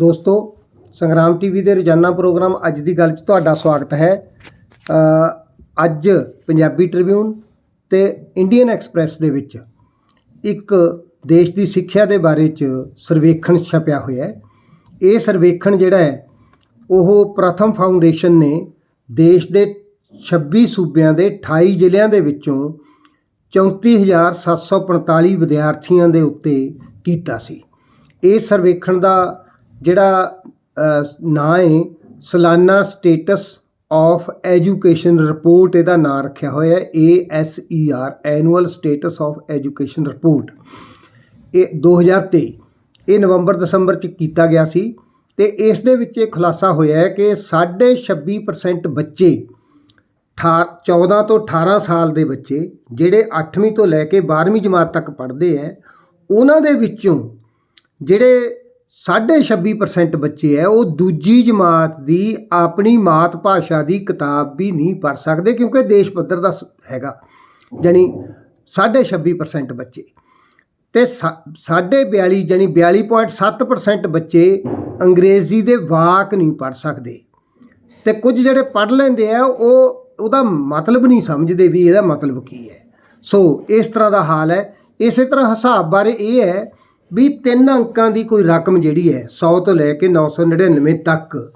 ਦੋਸਤੋ, ਸੰਗਰਾਮ ਟੀਵੀ ਦੇ ਰੋਜ਼ਾਨਾ ਪ੍ਰੋਗਰਾਮ ਅੱਜ ਦੀ ਗੱਲ 'ਚ ਤੁਹਾਡਾ ਸਵਾਗਤ ਹੈ। ਅੱਜ ਪੰਜਾਬੀ ਟ੍ਰਿਬਿਊਨ ਤੇ ਇੰਡੀਅਨ ਐਕਸਪ੍ਰੈਸ ਦੇ ਵਿੱਚ ਇੱਕ ਦੇਸ਼ ਦੀ ਸਿੱਖਿਆ ਦੇ ਬਾਰੇ 'ਚ ਸਰਵੇਖਣ ਛਪਿਆ ਹੋਇਆ ਹੈ। ਇਹ ਸਰਵੇਖਣ ਜਿਹੜਾ ਹੈ, ਉਹ ਪ੍ਰਥਮ ਫਾਊਂਡੇਸ਼ਨ ਨੇ ਦੇਸ਼ ਦੇ 26 ਸੂਬਿਆਂ ਦੇ 28 ਜ਼ਿਲ੍ਹਿਆਂ ਦੇ ਵਿੱਚੋਂ 34745 ਵਿਦਿਆਰਥੀਆਂ ਦੇ ਉੱਤੇ ਕੀਤਾ ਸੀ। ਇਹ ਸਰਵੇਖਣ ਦਾ ਜਿਹੜਾ ਨਾਂ ਹੈ ਸਲਾਨਾ ਸਟੇਟਸ ਆਫ ਐਜੂਕੇਸ਼ਨ ਰਿਪੋਰਟ ਇਹਦਾ ਨਾਂ ਰੱਖਿਆ ਹੋਇਆ A S E R annual status of education report. ਇਹ 2023 ਇਹ ਨਵੰਬਰ ਦਸੰਬਰ ਚ ਕੀਤਾ ਗਿਆ ਸੀ ਤੇ ਇਸ ਦੇ ਵਿੱਚ ਇਹ ਖੁਲਾਸਾ ਹੋਇਆ ਹੈ ਕਿ 26% ਬੱਚੇ 14 ਤੋਂ 18 ਸਾਲ ਦੇ ਬੱਚੇ ਜਿਹੜੇ 8ਵੀਂ ਤੋਂ ਲੈ ਕੇ 12ਵੀਂ ਜਮਾਤ ਤੱਕ ਪੜ੍ਹਦੇ ਹੈ, ਉਹਨਾਂ ਦੇ ਵਿੱਚੋਂ ਜਿਹੜੇ 26% ਬੱਚੇ ਹੈ ਉਹ ਦੂਜੀ ਜਮਾਤ ਦੀ ਆਪਣੀ ਮਾਤ ਭਾਸ਼ਾ ਦੀ ਕਿਤਾਬ ਵੀ ਨਹੀਂ ਪੜ੍ਹ ਸਕਦੇ ਕਿਉਂਕਿ ਦੇਸ਼ ਪੱਧਰ ਦਾ ਸ- ਹੈਗਾ। ਜਾਣੀ 26% ਬੱਚੇ। ਤੇ ਸਾਢੇ 42 ਜਾਣੀ 42.7% ਬੱਚੇ ਅੰਗਰੇਜ਼ੀ ਦੇ ਵਾਕ ਨਹੀਂ ਪੜ੍ਹ ਸਕਦੇ। ਤੇ ਕੁਝ ਜਿਹੜੇ ਪੜ੍ਹ ਲੈਂਦੇ ਆ ਉਹ, ਉਹਦਾ ਮਤਲਬ ਨਹੀਂ ਸਮਝਦੇ ਵੀ ਇਹਦਾ ਮਤਲਬ ਕੀ ਹੈ ਸੋ, ਇਸ ਤਰ੍ਹਾਂ ਦਾ ਹਾਲ ਹੈ ਇਸੇ ਤਰ੍ਹਾਂ ਹਿਸਾਬ ਬਾਰੇ ਇਹ ਹੈ ਵੀ ਤਿੰਨ ਅੰਕਾਂ ਦੀ ਕੋਈ ਰਕਮ ਜਿਹੜੀ ਹੈ 100 ਤੋਂ ਲੈ ਕੇ 999 ਤੱਕ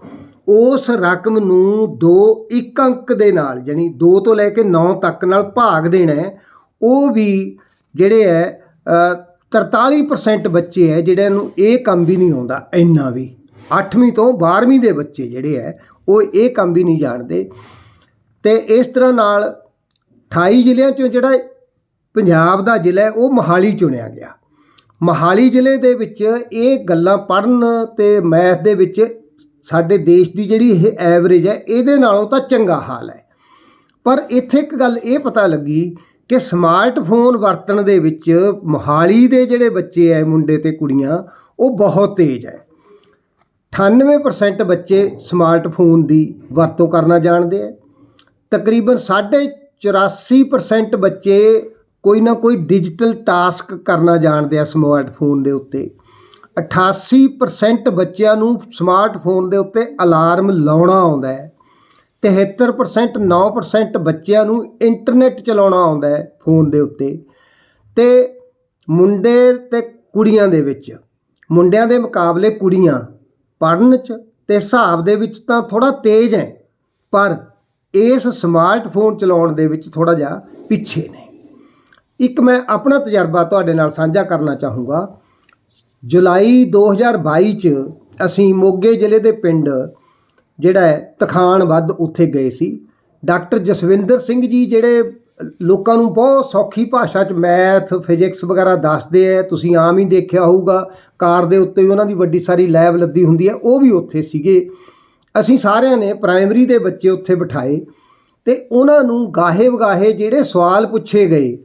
ਉਸ ਰਕਮ ਨੂੰ ਦੋ ਇੱਕ ਅੰਕ ਦੇ ਨਾਲ ਯਾਨੀ 2 ਤੋਂ ਲੈ ਕੇ 9 ਤੱਕ ਨਾਲ ਭਾਗ ਦੇਣਾ ਹੈ ਉਹ ਵੀ ਜਿਹੜੇ ਹੈ ਅ, 43% ਬੱਚੇ ਹੈ ਜਿਹੜਿਆਂ ਨੂੰ ਇਹ ਕੰਮ ਵੀ ਨਹੀਂ ਆਉਂਦਾ ਇੰਨਾ ਵੀ। 8ਵੀਂ ਤੋਂ 12ਵੀਂ ਦੇ ਬੱਚੇ ਜਿਹੜੇ ਹੈ ਉਹ ਇਹ ਕੰਮ ਵੀ ਨਹੀਂ ਜਾਣਦੇ। ਤੇ ਇਸ ਤਰ੍ਹਾਂ ਨਾਲ 28 ਜ਼ਿਲ੍ਹਿਆਂ ਚੋਂ ਜਿਹੜਾ ਪੰਜਾਬ ਦਾ ਜ਼ਿਲ੍ਹਾ ਉਹ ਮੋਹਾਲੀ ਚੁਣਿਆ ਗਿਆ। ਮੋਹਾਲੀ ਜ਼ਿਲ੍ਹੇ ਦੇ ਵਿੱਚ ਇਹ ਗੱਲਾਂ ਪੜ੍ਹਨ ਅਤੇ ਮੈਥ ਦੇ ਵਿੱਚ ਸਾਡੇ ਦੇਸ਼ ਦੀ ਜਿਹੜੀ ਇਹ ਐਵਰੇਜ ਹੈ, ਇਹਦੇ ਨਾਲੋਂ ਤਾਂ ਚੰਗਾ ਹਾਲ ਹੈ। ਪਰ ਇੱਥੇ ਇੱਕ ਗੱਲ ਇਹ ਪਤਾ ਲੱਗੀ ਕਿ ਸਮਾਰਟਫੋਨ ਵਰਤਣ ਦੇ ਵਿੱਚ ਮੋਹਾਲੀ ਦੇ ਜਿਹੜੇ ਬੱਚੇ ਐ, ਮੁੰਡੇ ਤੇ ਕੁੜੀਆਂ, ਉਹ ਬਹੁਤ ਤੇਜ਼ ਹੈ। 98% ਬੱਚੇ ਸਮਾਰਟਫੋਨ ਦੀ ਵਰਤੋਂ ਕਰਨਾ ਜਾਣਦੇ ਐ। ਤਕਰੀਬਨ 84% ਬੱਚੇ ਕੋਈ ਨਾ ਕੋਈ ਡਿਜੀਟਲ ਟਾਸਕ ਕਰਨਾ ਜਾਣਦੇ ਆ ਸਮਾਰਟਫੋਨ ਦੇ ਉੱਤੇ। 88% ਬੱਚਿਆਂ ਨੂੰ ਸਮਾਰਟਫੋਨ ਦੇ ਉੱਤੇ ਅਲਾਰਮ ਲਾਉਣਾ ਆਉਂਦਾ ਹੈ। 73% 9% ਬੱਚਿਆਂ ਨੂੰ ਇੰਟਰਨੈਟ ਚਲਾਉਣਾ ਆਉਂਦਾ ਹੈ ਫੋਨ ਦੇ ਉੱਤੇ। ਤੇ ਮੁੰਡੇ ਤੇ ਕੁੜੀਆਂ ਦੇ ਵਿੱਚ, ਮੁੰਡਿਆਂ ਦੇ ਮੁਕਾਬਲੇ ਕੁੜੀਆਂ ਪੜ੍ਹਨ 'ਚ ਤੇ ਹਿਸਾਬ ਦੇ ਵਿੱਚ ਤਾਂ ਥੋੜਾ ਤੇਜ਼ ਹੈ, ਪਰ ਇਸ ਸਮਾਰਟਫੋਨ ਚਲਾਉਣ ਦੇ ਵਿੱਚ ਥੋੜਾ ਜਿਹਾ ਪਿੱਛੇ ਨੇ। ਇੱਕ ਮੈਂ ਆਪਣਾ ਤਜਰਬਾ ਤੁਹਾਡੇ ਨਾਲ ਸਾਂਝਾ ਕਰਨਾ ਚਾਹੂੰਗਾ। ਜੁਲਾਈ 2022 ਚ ਅਸੀਂ ਮੋਗੇ ਜ਼ਿਲ੍ਹੇ ਦੇ ਪਿੰਡ ਜਿਹੜਾ ਹੈ, ਤਖਾਨ ਵੱਧ ਉੱਥੇ ਗਏ ਸੀ। ਡਾਕਟਰ ਜਸਵਿੰਦਰ ਸਿੰਘ ਜੀ ਜਿਹੜੇ ਲੋਕਾਂ ਨੂੰ ਬਹੁਤ ਸੌਖੀ ਭਾਸ਼ਾ 'ਚ ਮੈਥ, ਫਿਜ਼ਿਕਸ ਵਗੈਰਾ ਦੱਸਦੇ ਐ ਤੁਸੀਂ ਆਮ ਹੀ ਦੇਖਿਆ ਹੋਊਗਾ, ਕਾਰ ਦੇ ਉੱਤੇ ਉਹਨਾਂ ਦੀ ਵੱਡੀ ਸਾਰੀ ਲੈਬ ਲੱਦੀ ਹੁੰਦੀ ਹੈ, ਉਹ ਵੀ ਉੱਥੇ ਸੀਗੇ। ਅਸੀਂ ਸਾਰਿਆਂ ਨੇ ਪ੍ਰਾਇਮਰੀ ਦੇ ਬੱਚੇ ਉੱਥੇ ਬਿਠਾਏ ਤੇ ਉਹਨਾਂ ਨੂੰ ਗਾਹੇ ਵਗਾਹੇ ਜਿਹੜੇ ਸਵਾਲ ਪੁੱਛੇ ਗਏ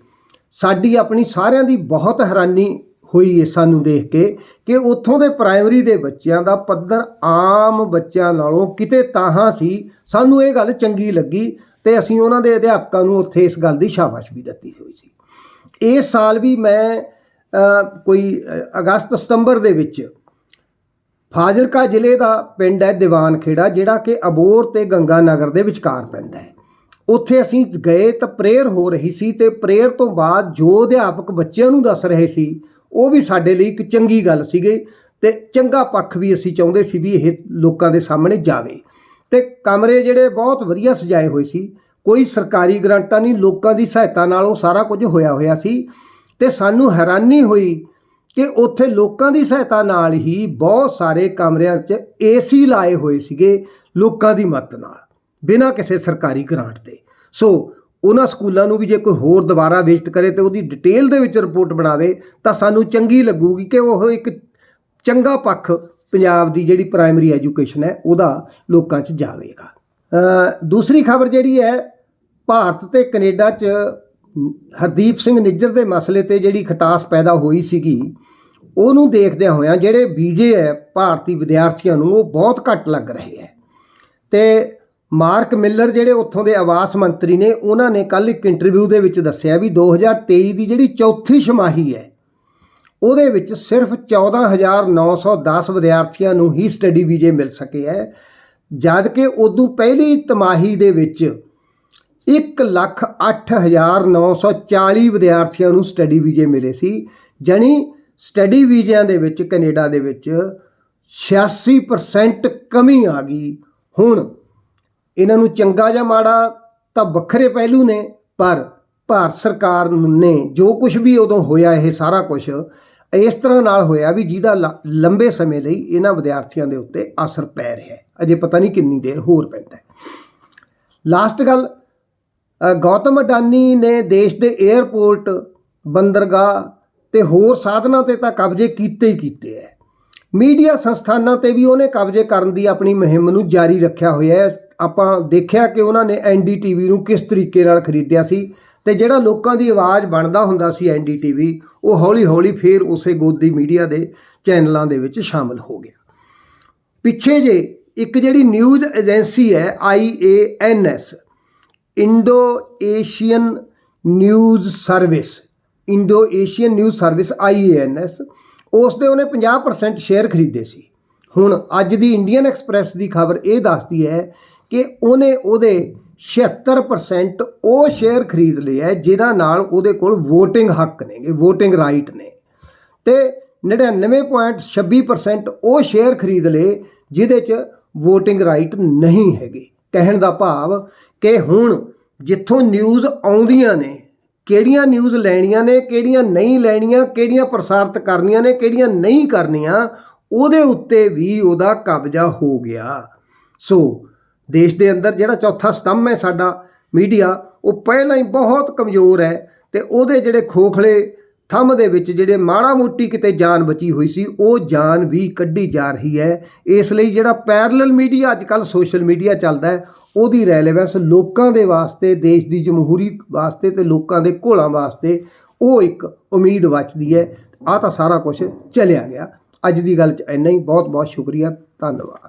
ਸਾਡੀ ਆਪਣੀ ਸਾਰਿਆਂ ਦੀ ਬਹੁਤ ਹੈਰਾਨੀ ਹੋਈ ਹੈ ਸਾਨੂੰ ਦੇਖ ਕੇ ਕਿ ਉੱਥੋਂ ਦੇ ਪ੍ਰਾਇਮਰੀ ਦੇ ਬੱਚਿਆਂ ਦਾ ਪੱਧਰ ਆਮ ਬੱਚਿਆਂ ਨਾਲੋਂ ਕਿਤੇ ਤਾਹਾਂ ਸੀ। ਸਾਨੂੰ ਇਹ ਗੱਲ ਚੰਗੀ ਲੱਗੀ ਤੇ ਅਸੀਂ ਉਹਨਾਂ ਦੇ ਅਧਿਆਪਕਾਂ ਨੂੰ ਉੱਥੇ ਇਸ ਗੱਲ ਦੀ ਸ਼ਾਬਾਸ਼ ਵੀ ਦਿੱਤੀ ਹੋਈ ਸੀ। ਇਸ ਸਾਲ ਵੀ ਮੈਂ ਕੋਈ ਅਗਸਤ ਸਤੰਬਰ ਦੇ ਵਿੱਚ ਫਾਜ਼ਿਲਕਾ ਜ਼ਿਲ੍ਹੇ ਦਾ ਪਿੰਡ ਹੈ ਦੀਵਾਨ ਖੇੜਾ ਜਿਹੜਾ ਕਿ ਅਬੋਰ ਤੇ ਗੰਗਾ ਨਗਰ ਦੇ ਵਿਚਕਾਰ ਪੈਂਦਾ ਹੈ। ਉੱਥੇ ਅਸੀਂ ਗਏ ਤਾਂ ਪ੍ਰੇਅਰ ਹੋ ਰਹੀ ਸੀ ਤੇ ਪ੍ਰੇਅਰ ਤੋਂ ਬਾਅਦ ਜੋ ਅਧਿਆਪਕ ਬੱਚਿਆਂ ਨੂੰ ਦੱਸ ਰਹੇ ਸੀ, ਉਹ ਵੀ ਸਾਡੇ ਲਈ ਇੱਕ ਚੰਗੀ ਗੱਲ ਸੀਗੇ ਤੇ ਚੰਗਾ ਪੱਖ ਵੀ ਅਸੀਂ ਚਾਹੁੰਦੇ ਸੀ ਵੀ ਇਹ ਲੋਕਾਂ ਦੇ ਸਾਹਮਣੇ ਜਾਵੇ। ਤੇ ਕਮਰੇ ਜਿਹੜੇ ਬਹੁਤ ਵਧੀਆ ਸਜਾਏ ਹੋਏ ਸੀ, ਕੋਈ ਸਰਕਾਰੀ ਗ੍ਰਾਂਟਾਂ ਨਹੀਂ, ਲੋਕਾਂ ਦੀ ਸਹਾਇਤਾ ਨਾਲ ਉਹ ਸਾਰਾ ਕੁਝ ਹੋਇਆ ਹੋਇਆ ਸੀ ਤੇ ਸਾਨੂੰ ਹੈਰਾਨੀ ਹੋਈ ਕਿ ਉੱਥੇ ਲੋਕਾਂ ਦੀ ਸਹਾਇਤਾ ਨਾਲ ਹੀ ਬਹੁਤ ਸਾਰੇ ਕਮਰਿਆਂ 'ਚ ਏਸੀ ਲਾਏ ਹੋਏ ਸੀਗੇ ਲੋਕਾਂ ਦੀ ਮਦਦ ਨਾਲ, ਬਿਨਾਂ ਕਿਸੇ ਸਰਕਾਰੀ ਗ੍ਰਾਂਟ ਦੇ। ਸੋ ਉਹਨਾਂ ਸਕੂਲਾਂ ਨੂੰ ਵੀ ਜੇ ਕੋਈ ਹੋਰ ਦੁਬਾਰਾ ਵਿਜ਼ਿਟ ਕਰੇ ਤੇ ਉਹਦੀ ਡਿਟੇਲ ਦੇ ਵਿੱਚ ਰਿਪੋਰਟ ਬਣਾਵੇ, ਤਾਂ ਸਾਨੂੰ ਚੰਗੀ ਲੱਗੂਗੀ ਕਿ ਉਹ ਇੱਕ ਚੰਗਾ ਪੱਖ ਪੰਜਾਬ ਦੀ ਜਿਹੜੀ ਪ੍ਰਾਇਮਰੀ ਐਜੂਕੇਸ਼ਨ ਹੈ, ਉਹਦਾ ਲੋਕਾਂ 'ਚ ਜਾਵੇਗਾ। ਦੂਸਰੀ ਖਬਰ ਜਿਹੜੀ ਹੈ, ਭਾਰਤ ਤੇ ਕੈਨੇਡਾ 'ਚ ਹਰਦੀਪ ਸਿੰਘ ਨਿੱਜਰ ਦੇ ਮਸਲੇ ਤੇ ਜਿਹੜੀ ਖਟਾਸ ਪੈਦਾ ਹੋਈ ਸੀਗੀ, ਉਹਨੂੰ ਦੇਖਦਿਆਂ ਹੋਇਆਂ ਜਿਹੜੇ ਵੀਜ਼ੇ ਹੈ, ਭਾਰਤੀ ਵਿਦਿਆਰਥੀਆਂ ਨੂੰ ਉਹ ਬਹੁਤ ਘੱਟ ਲੱਗ ਰਹੇ ਹੈ। ਤੇ ਮਾਰਕ ਮਿਲਰ ਜਿਹੜੇ ਉੱਥੋਂ ਦੇ ਆਵਾਸ ਮੰਤਰੀ ਨੇ, ਉਹਨਾਂ ਨੇ ਕੱਲ ਇੱਕ ਇੰਟਰਵਿਊ ਦੇ ਵਿੱਚ ਦੱਸਿਆ ਵੀ 2023 ਦੀ ਜਿਹੜੀ ਚੌਥੀ ਛਮਾਹੀ ਹੈ, ਉਹਦੇ ਵਿੱਚ ਸਿਰਫ 14910 ਵਿਦਿਆਰਥੀਆਂ ਨੂੰ ਹੀ ਸਟੱਡੀ ਵੀਜ਼ੇ ਮਿਲ ਸਕੇ ਹੈ। ਜਦ ਕਿ ਉਦੋਂ ਪਹਿਲੀ ਤਿਮਾਹੀ ਦੇ ਵਿੱਚ 108940 ਵਿਦਿਆਰਥੀਆਂ ਨੂੰ ਸਟੱਡੀ ਵੀਜ਼ੇ ਮਿਲੇ ਸੀ, ਜਾਣੀ ਸਟੱਡੀ ਵੀਜ਼ਿਆਂ ਦੇ ਵਿੱਚ ਕੈਨੇਡਾ ਦੇ ਵਿੱਚ 86% ਕਮੀ ਆ ਗਈ। ਹੁਣ ਇਹਨਾਂ ਨੂੰ ਚੰਗਾ ਜਾਂ ਮਾੜਾ ਤਾਂ ਵੱਖਰੇ ਪਹਿਲੂ ਨੇ, ਪਰ ਭਾਰਤ ਸਰਕਾਰ ਨੇ ਜੋ ਕੁਝ ਵੀ ਉਦੋਂ ਹੋਇਆ ਇਹ ਸਾਰਾ ਕੁਝ ਇਸ ਤਰ੍ਹਾਂ ਨਾਲ ਹੋਇਆ ਵੀ ਜਿਹਦਾ ਲ- ਲੰਬੇ ਸਮੇਂ ਲਈ ਇਹਨਾਂ ਵਿਦਿਆਰਥੀਆਂ ਦੇ ਉੱਤੇ ਅਸਰ ਪੈ ਰਿਹਾ ਹੈ। ਅਜੇ ਪਤਾ ਨਹੀਂ ਕਿੰਨੀ ਦੇਰ ਹੋਰ ਪੈਂਦਾ ਹੈ। ਲਾਸਟ ਗੱਲ ਗੌਤਮ ਅਡਾਨੀ ਨੇ ਦੇਸ਼ ਦੇ 에ਅਰਪੋਰਟ ਬੰਦਰਗਾਹ ਤੇ ਹੋਰ ਸਾਧਨਾਂ ਤੇ ਤਾਂ ਕਬਜ਼ੇ ਕੀਤੇ ਹੀ ਕੀਤੇ ਹੈ। ਮੀਡੀਆ ਸੰਸਥਾਨਾਂ ਤੇ ਵੀ ਉਹਨੇ ਕਬਜ਼ੇ ਕਰਨ ਦੀ ਆਪਣੀ ਮੁਹਿੰਮ ਨੂੰ ਜਾਰੀ ਰੱਖਿਆ ਹੋਇਆ ਹੈ। ਆਪਾਂ ਦੇਖਿਆ ਕਿ ਉਹਨਾਂ ਨੇ ਐਨਡੀਟੀਵੀ ਨੂੰ ਕਿਸ ਤਰੀਕੇ ਨਾਲ ਖਰੀਦਿਆ ਸੀ ਤੇ ਜਿਹੜਾ ਲੋਕਾਂ ਦੀ ਆਵਾਜ਼ ਬਣਦਾ ਹੁੰਦਾ ਸੀ ਐਨਡੀਟੀਵੀ ਉਹ ਹੌਲੀ-ਹੌਲੀ ਫੇਰ ਉਸੇ ਗੋਦੀ ਮੀਡੀਆ ਦੇ ਚੈਨਲਾਂ ਦੇ ਵਿੱਚ ਸ਼ਾਮਲ ਹੋ ਗਿਆ। ਪਿੱਛੇ ਜੇ ਇੱਕ ਜਿਹੜੀ ਨਿਊਜ਼ ਏਜੰਸੀ ਹੈ IANS Indo Asian news service Indo Asian news service IANS ਉਸ ਦੇ ਉਹਨੇ 50% ਸ਼ੇਅਰ ਖਰੀਦੇ ਸੀ। ਹੁਣ ਅੱਜ ਦੀ ਇੰਡੀਅਨ ਐਕਸਪ੍ਰੈਸ ਦੀ ਖਬਰ ਇਹ ਦੱਸਦੀ ਹੈ ਕਿ ਉਹਨੇ ਉਹਦੇ 76% ਉਹ ਸ਼ੇਅਰ ਖਰੀਦ ਲਏ ਹੈ ਜਿਨ੍ਹਾਂ ਨਾਲ ਉਹਦੇ ਕੋਲ VOTING ਹੱਕ ਨੇਗੇ VOTING ਰਾਈਟ ਨੇ। ਤੇ 99.26% ਉਹ ਸ਼ੇਅਰ ਖਰੀਦ ਲਏ, ਜਿਹਦੇ 'ਚ VOTING ਰਾਈਟ ਨਹੀਂ ਹੈਗੇ। ਕਹਿਣ ਦਾ ਭਾਵ ਕਿ ਹੁਣ ਜਿੱਥੋਂ ਨਿਊਜ਼ ਆਉਂਦੀਆਂ ਨੇ, ਕਿਹੜੀਆਂ ਨਿਊਜ਼ ਲੈਣੀਆਂ ਨੇ, ਕਿਹੜੀਆਂ ਨਹੀਂ ਲੈਣੀਆਂ, ਕਿਹੜੀਆਂ ਪ੍ਰਸਾਰਿਤ ਕਰਨੀਆਂ ਨੇ, ਕਿਹੜੀਆਂ ਨਹੀਂ ਕਰਨੀਆਂ, ਉਹਦੇ ਉੱਤੇ ਵੀ ਉਹਦਾ ਕਬਜ਼ਾ ਹੋ ਗਿਆ। ਸੋ ਦੇਸ਼ ਦੇ ਅੰਦਰ ਜਿਹੜਾ ਚੌਥਾ ਸਤੰਭ ਹੈ ਸਾਡਾ ਮੀਡੀਆ, ਉਹ ਪਹਿਲਾਂ ਹੀ ਬਹੁਤ ਕਮਜ਼ੋਰ ਹੈ ਤੇ ਉਹਦੇ ਜਿਹੜੇ ਖੋਖਲੇ ਥੰਮ ਦੇ ਵਿੱਚ ਜਿਹੜੇ ਮਾੜਾ ਮੋਟੀ ਕਿਤੇ ਜਾਨ ਬਚੀ ਹੋਈ ਸੀ, ਉਹ ਜਾਨ ਵੀ ਕੱਢੀ ਜਾ ਰਹੀ ਹੈ। ਇਸ ਲਈ ਜਿਹੜਾ ਪੈਰਲਲ ਮੀਡੀਆ ਅੱਜ ਕੱਲ ਸੋਸ਼ਲ ਮੀਡੀਆ ਚੱਲਦਾ ਹੈ, ਉਹਦੀ ਰੈਲੇਵੈਂਸ ਲੋਕਾਂ ਦੇ ਵਾਸਤੇ, ਦੇਸ਼ ਦੀ ਜਮਹੂਰੀ ਵਾਸਤੇ ਤੇ ਲੋਕਾਂ ਦੇ ਘੋਲਾਂ ਵਾਸਤੇ ਉਹ ਇੱਕ ਉਮੀਦ ਬਚਦੀ ਹੈ। ਆ ਤਾਂ ਸਾਰਾ ਕੁਝ ਚਲਿਆ ਗਿਆ। ਅੱਜ ਦੀ ਗੱਲ 'ਚ ਇੰਨਾ ਹੀ। ਬਹੁਤ ਬਹੁਤ ਸ਼ੁਕਰੀਆ। ਧੰਨਵਾਦ।